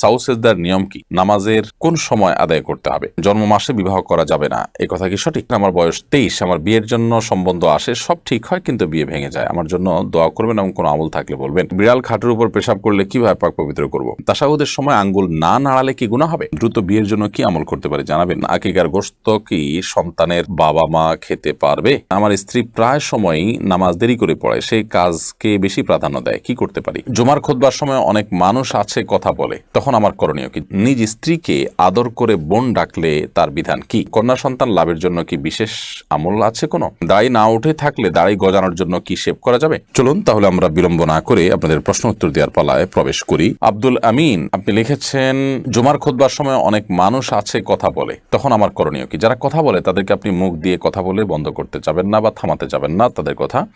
সাউসেজদার নিয়ম কি? নামাজের কোন সময় আদায় করতে হবে? জন্ম মাসে বিবাহ করা যাবে না। এ কথা কি সঠিক? আমার বয়স তেইশ, আমার বিয়ের জন্য সম্বন্ধ আসে, সব ঠিক হয় কিন্তু বিয়ে ভেঙে যায়। আমার জন্য দোয়া করবেন এবং কোনো আমল থাকলে বলবেন। বিড়াল খাটের উপর পেশাব করলে কীভাবে পাক পবিত্র করব? তাসাউদের সময় আঙ্গুল না নাড়ালে কি গুণা হবে? দ্রুত বিয়ের জন্য কি আমল করতে পারে জানাবেন। আকিকার গোস্ত কি সন্তানের বাবা মা খেতে পারবে? আমার স্ত্রী প্রায় সময়ই নামাজ দেরি করে পড়ে সেই কাজকে বেশি প্রাধান্য দেয়। কি করতে পারি? জমার খোদবার সময় অনেক মানুষ আছে, কথা বলে। তখন আমার করণীয় কি? নিজ স্ত্রীকে আদর করে বোন ডাকলে তার বিধান কি? কন্যা সন্তান লাভের জন্য কি বিশেষ আমল আছে কোনো? দাড়ি না উঠে থাকলে দাড়ি গজানোর জন্য কি শেভ করা যাবে? চলুন তাহলে আমরা বিলম্ব না করে আপনাদের প্রশ্ন উত্তর দেওয়ার পালায় প্রবেশ করি। আব্দুল আমিন, আপনি লিখেছেন, জমার খোদবার সময় অনেক মানুষ আছে কথা বলে। তখন আমার করণীয় কি? যারা কথা বলে, তাদেরকে আপনি মুখ দিয়ে কথা বলে বন্ধ করতে যাবেন না বা থামাতে যাবেন না তাদের কথা।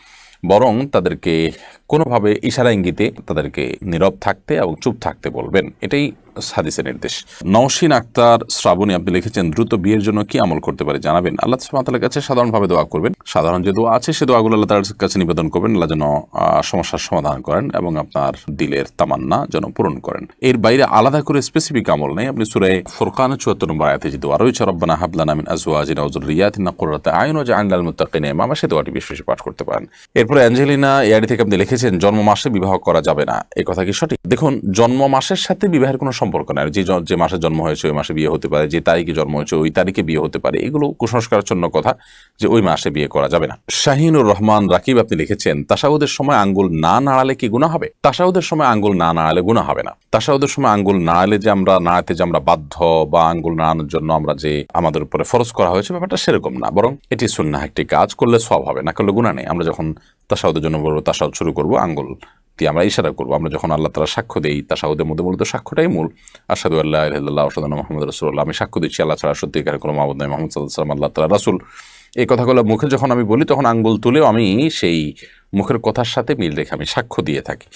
বরং তাদেরকে কোনোভাবে ইশারা ইঙ্গিতে তাদেরকে নীরব থাকতে এবং চুপ থাকতে বলবেন। এটাই হাদিসের নির্দেশ। নওশিন আক্তার শ্রাবণী, আপনি লিখেছেন, দ্রুত বিয়ের জন্য কি আমল করতে পারে? জানাবেন। আল্লাহ সুবহানাহু কাছে সাধারণভাবে দোয়া করবেন। সাধারণ যে দোয়া আছে, সে দোয়াগুলো আল্লাহ তাআলার কাছে নিবেদন করবেন। আল্লাহ যেন সমস্যার সমাধান করেন এবং আপনার দিলের তামান্না যেন পূরণ করেন। এর বাইরে আলাদা করে স্পেসিফিক আমল নেই। আপনি সুরে ফোরকান চুয়াত্তর নম্বর আয়াতে যে দোয়া রয়েছে, রব্বানা হাবলানা মিন আজওয়াজিনা ওয়া যুররিয়াতিনা কুররাতা আয়ুন ওয়াজআলনা লিল মুত্তাকিনা ইমামা সে দোয়াটি বেশি পাঠ করতে পারেন। এরপরে অ্যাঞ্জেলিনা এয়ারি থেকে আপনি লিখেছেন জন্ম মাসে বিবাহ করা যাবে না। এই কথা কি সঠিক? দেখুন, জন্ম মাসের সাথে বিবাহের কোনো সম্পর্ক নাই। যে যে মাসে জন্ম হয়েছে, ওই মাসে বিয়ে হতে পারে। যে তারিখে জন্ম হয়েছে, ওই তারিখে বিয়ে হতে পারে। এগুলো কুসংস্কারাচ্ছন্ন কথা যে ওই মাসে বিয়ে করা যাবে না। শাহিনুর রহমান রাকিব আপনি লিখেছেন তাসাউদের সময় আঙ্গুল না নাড়ালে কি গুণা হবে? তাসাউদের সময় আঙ্গুল না নাড়ালে গুণা হবে না। তাসাউদের সময় আঙ্গুল নাড়ালে যে আমরা নাড়াতে যে আমরা বাধ্য বা আঙ্গুল নাড়ানোর জন্য আমরা যে আমাদের উপরে ফরজ করা হয়েছে, ব্যাপারটা সেরকম না। বরং এটি সুন্নাহ একটি কাজ করলে সব হবে, না করলে গুণা নেই। আমরা যখন তাসাউদের জন্য বলব, তাসাউদ শুরু করব, আঙ্গুল দিয়ে আমরা ইশারা করব। আমরা যখন আল্লাহ তালা সাক্ষ্য দিই, তাসাউদের মধ্যে মূলত সাক্ষ্যটাই মূল। আসাদু আল্লাহ আলহাল্লাহ আসাদ মোহাম্মদ রসুল্লাহ আমি সাক্ষ্য দিচ্ছি আল্লাহ ছাড়া সত্যিকার কোনো মাহমুদ নাই। মোহাম্মদ সাল্লাহ সাল্লাম আল্লাহ তালা রাসুল। এই কথাগুলো মুখে যখন আমি বলি, তখন আঙ্গুল তুলেও আমি সেই মুখের কথার সাথে মিল রেখে আমি সাক্ষ্য দিয়ে থাকি।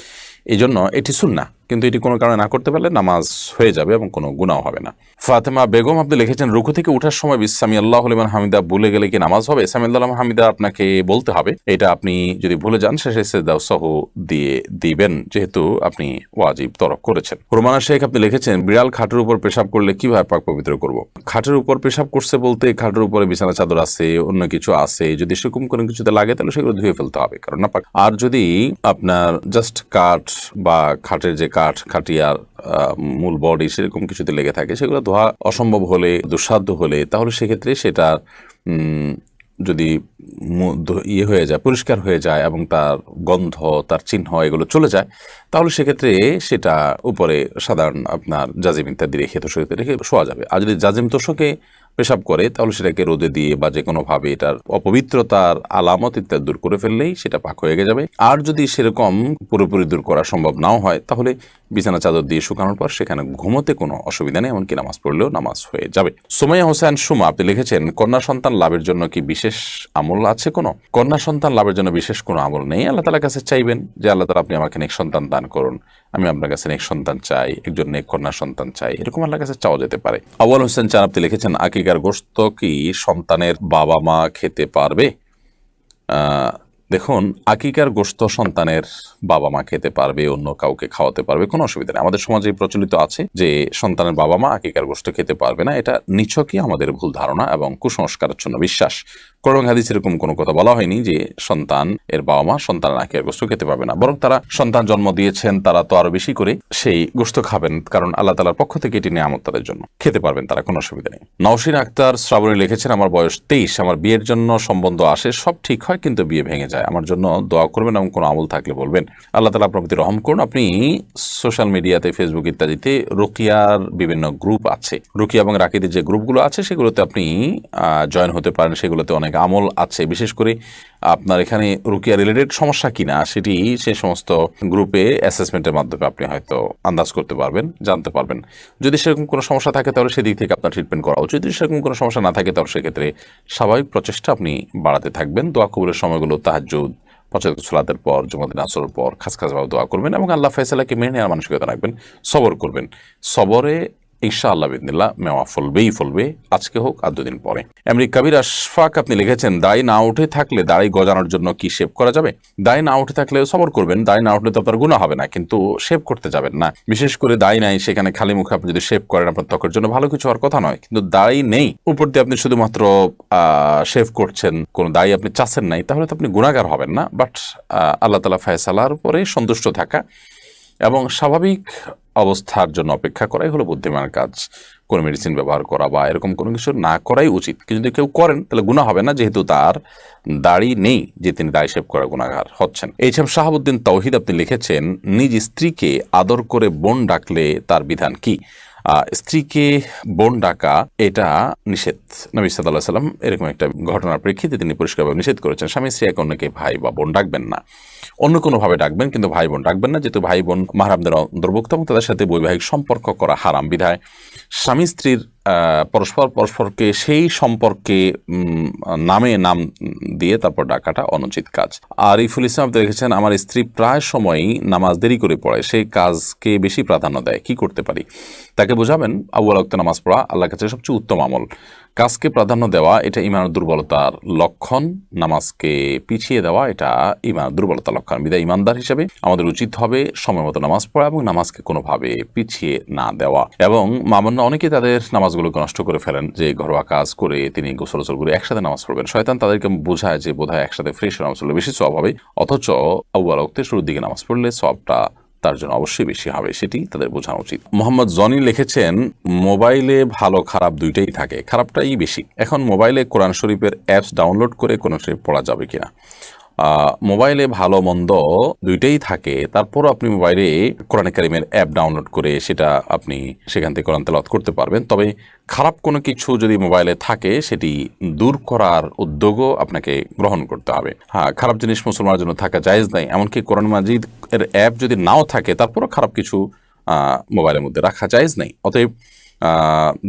এই জন্য এটি সুন্না কিন্তু এটি কোনো কারণে না করতে পারলে নামাজ হয়ে যাবে এবং কোনো গুণাও হবে না। ফাতেমা বেগম আপনি লিখেছেন, রুকু থেকে উঠার সময় বিসামি আল্লাহ আলিমান হামিদা ভুলে গেলে কি নামাজ হবে? সামি আল্লাহ হামিদা আপনাকে বলতে হবে। এটা আপনি যদি ভুলে যান, শেষে সেদাও সহ দিয়ে দিবেন, যেহেতু আপনি ওয়াজিব তরক করেছেন। রোমানা শেখ আপনি লিখেছেন, বিড়াল খাটের উপর পেশাব করলে কীভাবে পাক পবিত্র করব? খাটের উপর পেশাব করছে বলতে খাটের উপরে বিছানা চাদর আছে, অন্য কিছু আছে, যদি সেরকম কোনো কিছুতে লাগে তাহলে সেগুলো ধুয়ে ফেলতে হবে, কারণ না পাক। আর যদি আপনার জাস্ট কাঠ বা খাটের যে কাঠ, খাটিয়ার মূল বডি সেরকম কিছুতে লেগে থাকে, সেগুলো ধোয়া অসম্ভব হলে, দুঃসাধ্য হলে, তাহলে সেক্ষেত্রে সেটা যদি ইয়ে হয়ে যায়, পরিষ্কার হয়ে যায় এবং তার গন্ধ, তার চিহ্ন এগুলো চলে যায়, তাহলে সেক্ষেত্রে সেটা উপরে সাধারণ আপনার জাজিম ইত্যাদি রেখে তোষকে রেখে শোয়া যাবে। আর যদি জাজিম তোষকে পেশাব করে, তাহলে সেটাকে রোদে দিয়ে বা যে কোনোভাবে এটার অপবিত্রতার আলামত ইত্যাদি দূর করে ফেললেই সেটা পাক হয়ে যাবে। আর যদি সেরকম পুরোপুরি দূর করা সম্ভব নাও হয়, তাহলে বিছানা চাদর দিয়ে শুকানোর পর সেখানে ঘুমোতে কোনো অসুবিধা নেই, এমনকি নামাজ পড়লেও নামাজ হয়ে যাবে। সোমাইয়া হোসেন, সুমা, আপনি লিখেছেন, কন্যা সন্তান লাভের জন্য কি বিশেষ আমল আছে কোনো? কন্যা সন্তান লাভের জন্য বিশেষ কোনো আমল নেই। আল্লাহ তালার কাছে চাইবেন যে আল্লাহ তালা আপনি আমাকে নেক সন্তান দান করুন। আমি আপনার কাছে নেক সন্তান চাই, একজন নেক কন্যা সন্তান চাই। এরকম আল্লাহর কাছে চাওয়া যেতে পারে। আউয়াল হোসেন চান আপনি লিখেছেন, আকিকার গোস্ত কি সন্তানের বাবা মা খেতে পারবে? দেখুন, আকিকার গোস্ত সন্তানের বাবা মা খেতে পারবে, অন্য কাউকে খাওয়াতে পারবে, কোনো অসুবিধা নেই। আমাদের সমাজে প্রচলিত আছে যে সন্তানের বাবা মা আকিকার গোস্ত খেতে পারবে না, এটা নিছকই আমাদের ভুল ধারণা এবং কুসংস্কারাচ্ছন্ন বিশ্বাস। কোরআন হাদিস এরকম কোনো কথা বলা হয়নি যে সন্তান এর বাবা মা সন্তানের আকিকার গোস্ত খেতে পারবে না। বরং তারা সন্তান জন্ম দিয়েছেন, তারা তো আরও বেশি করে সেই গোস্ত খাবেন, কারণ আল্লাহ তালার পক্ষ থেকে এটি নিয়ামত তাদের জন্য। খেতে পারবেন তারা, কোনো অসুবিধা নেই। নওশিন আক্তার শ্রাবণী লিখেছেন, আমার বয়স তেইশ, আমার বিয়ের জন্য সম্বন্ধ আসে, সব ঠিক হয়, কিন্তু বিয়ে ভেঙে যায়। আমার জন্য দোয়া করবেন এবং কোনো আমল থাকলে বলবেন। আল্লাহ তালা আপনার প্রতি রহম করুন। আপনি সোশ্যাল মিডিয়াতে ফেসবুক ইত্যাদিতে রুকিয়ার বিভিন্ন গ্রুপ আছে। রুকিয়া এবং রাকিদের যে গ্রুপগুলো আছে, সেগুলোতে আপনি জয়েন হতে পারেন। সেগুলোতে অনেক আমল আছে। বিশেষ করে আপনার এখানে রুকিয়া রিলেটেড সমস্যা কিনা সেটি সে সমস্ত গ্রুপে অ্যাসেসমেন্টের মাধ্যমে আপনি হয়তো আন্দাজ করতে পারবেন, জানতে পারবেন। যদি সেরকম কোনো সমস্যা থাকে, তাহলে সেদিক থেকে আপনার ট্রিটমেন্ট করা উচিত। যদি সেরকম কোনো সমস্যা না থাকে, তাহলে সেক্ষেত্রে স্বাভাবিক প্রচেষ্টা আপনি বাড়াতে থাকবেন। দোয়া কবুলের সময়গুলো তাহাজুদ পঁচাত্তর সোলাতের পর, জুমাদিন আসরের পর খাস খাসভাবে দোয়া করবেন এবং আল্লাহ ফয়সালাকে মেনে নেওয়ার মানসিকতা রাখবেন, সবর করবেন। সবরে ঈশা আল্লাহ মেওয়া ফলবেই ফলবে, আজকে হোক আর দুদিন পরে। এমনি কবির আশফাক আপনি লিখেছেন দাড়ি না উঠে থাকলে দাড়ি গজানোর জন্য কি শেভ করা যাবে? দাড়ি না উঠে থাকলে সবর করবেন দাড়ি না উঠলে তো আপনার গুণা হবে না, কিন্তু শেভ করতে যাবেন না। বিশেষ করে দাড়ি নাই, সেখানে খালি মুখে আপনি যদি শেভ করেন, আপনার ত্বকের জন্য ভালো কিছু হওয়ার কথা নয়, কিন্তু দাড়ি নেই, উপর দিয়ে আপনি শুধুমাত্র শেভ করছেন, কোনো দাড়ি আপনি চাচ্ছেন নাই, তাহলে তো আপনি গুণাগার হবেন না বাট আল্লাহ তালা ফায়সালার উপরে সন্তুষ্ট থাকা এবং স্বাভাবিক অবস্থার জন্য অপেক্ষা করাই হলো বুদ্ধিমানের কাজ। কোনো মেডিসিন ব্যবহার করা বা এরকম কোনো কিছু না করাই উচিত। কিন্তু যদি কেউ করেন, তাহলে গুণা হবে না, যেহেতু তার দাড়ি নেই যে তিনি দায় শেভ করা গুণাগার হচ্ছেন। এইসব শাহাবুদ্দিন তৌহিদ, আপনি লিখেছেন, নিজ স্ত্রীকে আদর করে বোন ডাকলে তার বিধান কি? স্ত্রীকে বোন ডাকা, এটা নিষেধ। নবী সাদাল্লাহ সাল্লাম এরকম একটা ঘটনার প্রেক্ষিতে তিনি পরিষ্কারভাবে নিষেধ করেছেন, স্বামী, স্ত্রী এক অন্যকে ভাই বা বোন ডাকবেন না। অন্য কোনোভাবে ডাকবেন, কিন্তু ভাই বোন ডাকবেন না, যেহেতু ভাই বোন মাহারামদের অন্তর্ভুক্ত এবং তাদের সাথে বৈবাহিক সম্পর্ক করা হারাম বিধায়। স্বামী, স্ত্রীর পরস্পর পরস্পরকে সেই সম্পর্কে নামে নাম দিয়ে তারপর ডাকাটা অনুচিত কাজ। আর ইফুল ইসলাম আপনি দেখেছেন, আমার স্ত্রী প্রায় সময়ই নামাজ দেরি করে পড়ে সেই কাজকে বেশি প্রাধান্য দেয়। কি করতে পারি? তাকে বোঝাবেন আবু আলক্ত নামাজ পড়া আল্লাহ কাছে সবচেয়ে উত্তম আমল। কাজকে প্রাধান্য দেওয়া, এটা ইমানের দুর্বলতার লক্ষণ। নামাজকে পিছিয়ে দেওয়া, এটা ইমানের দুর্বলতার লক্ষণ। বিদায় ইমানদার হিসেবে আমাদের উচিত হবে সময় মতো নামাজ পড়া এবং নামাজকে কোনোভাবে পিছিয়ে না দেওয়া। এবং মামন্য অনেকে তাদের নামাজগুলোকে নষ্ট করে ফেলেন, যে ঘরোয়া কাজ করে তিনি গোসল করে একসাথে নামাজ পড়বেন। শয়তান তাদেরকে বোঝায় যে বোধহয় একসাথে ফ্রেশ নামাজ পড়লে বেশি সব হবে। অথচ আলক্তে শুরুর দিকে নামাজ পড়লে সবটা তার জন্য অবশ্যই বেশি হবে, সেটি তাদের বোঝানো উচিত। মোহাম্মদ জনি লিখেছেন, মোবাইলে ভালো, খারাপ দুইটাই থাকে, খারাপটাই বেশি। এখন মোবাইলে কোরআন শরীফের অ্যাপস ডাউনলোড করে কোরআন শরীফ পড়া যাবে কিনা? মোবাইলে ভালো, মন্দ দুইটাই থাকে। তারপরও আপনি মোবাইলে কোরআন কারিমের অ্যাপ ডাউনলোড করে সেটা আপনি সেখান থেকে কোরআন তেলাওয়াত করতে পারবেন। তবে খারাপ কোনো কিছু যদি মোবাইলে থাকে, সেটি দূর করার উদ্যোগও আপনাকে গ্রহণ করতে হবে। হ্যাঁ খারাপ জিনিস মুসলমানের জন্য থাকা জায়েজ নাই। এমনকি কোরআন মাজিদ এর অ্যাপ যদি নাও থাকে, তারপরও খারাপ কিছু মোবাইলের মধ্যে রাখা জায়েজ নাই। অতএব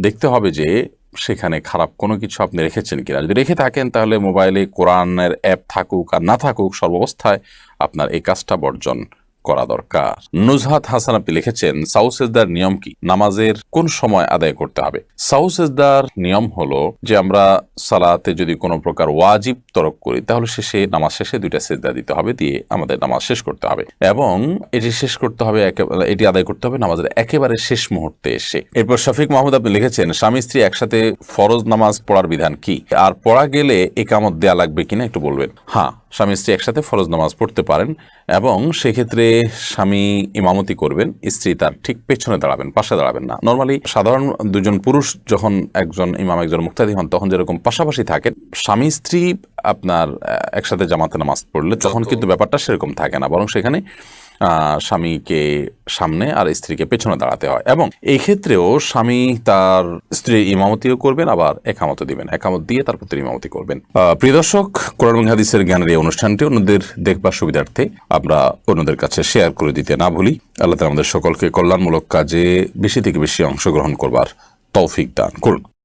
দেখতে হবে যে সেখানে খারাপ কোনো কিছু আপনি রেখেছেন কিনা? যদি রেখে থাকেন, তাহলে মোবাইলে কোরআনের অ্যাপ থাকুক আর না থাকুক, সর্বাবস্থায় আপনার এই কাজটা বর্জন করা দরকার। নুজহাত হাসান আপনি লিখেছেন সাউসেজদার নিয়ম কি? নামাজের কোন সময় আদায় করতে হবে? সাউসেজদার নিয়ম হলো যে, আমরা সালাতে যদি কোনো প্রকার ওয়াজিব তরক করি, তাহলে শেষে নামাজ শেষে দুইটা সেজদা দিতে হবে, দিয়ে আমাদের নামাজ শেষ করতে হবে। এবং এটি শেষ করতে হবে এটি আদায় করতে হবে নামাজের একেবারে শেষ মুহূর্তে এসে। এরপর শফিক মাহমুদ আপনি লিখেছেন, স্বামী স্ত্রী একসাথে ফরজ নামাজ পড়ার বিধান কি? আর পড়া গেলে একামত দেয়া লাগবে কিনা একটু বলবেন? হ্যাঁ স্বামী স্ত্রী একসাথে ফরজ নামাজ পড়তে পারেন, এবং সেক্ষেত্রে স্বামী ইমামতি করবেন স্ত্রী তার ঠিক পেছনে দাঁড়াবেন পাশে দাঁড়াবেন না। নর্মালি সাধারণ দুজন পুরুষ যখন একজন ইমাম একজন মুক্তাদি হন তখন যেরকম পাশাপাশি থাকেন স্বামী স্ত্রী আপনার একসাথে জামাতে নামাজ পড়লে তখন কিন্তু ব্যাপারটা সেরকম থাকে না। বরং সেখানে স্বামীকে সামনে আর স্ত্রীকে পেছনে দাঁড়াতে হয়। এবং এই ক্ষেত্রেও স্বামী তার স্ত্রীর ইমামতিও করবেন, আবার একামত দিবেন। একামত দিয়ে তারপর তিনি ইমামতি করবেন। প্রিয় দর্শক, কোরআন হাদিসের জ্ঞানের এই অনুষ্ঠানটি অন্যদের দেখবার সুবিধার্থে আমরা অন্যদের কাছে শেয়ার করে দিতে না ভুলি। আল্লাহ আমাদের সকলকে কল্যাণমূলক কাজে বেশি থেকে বেশি অংশগ্রহণ করবার তৌফিক দান করুন।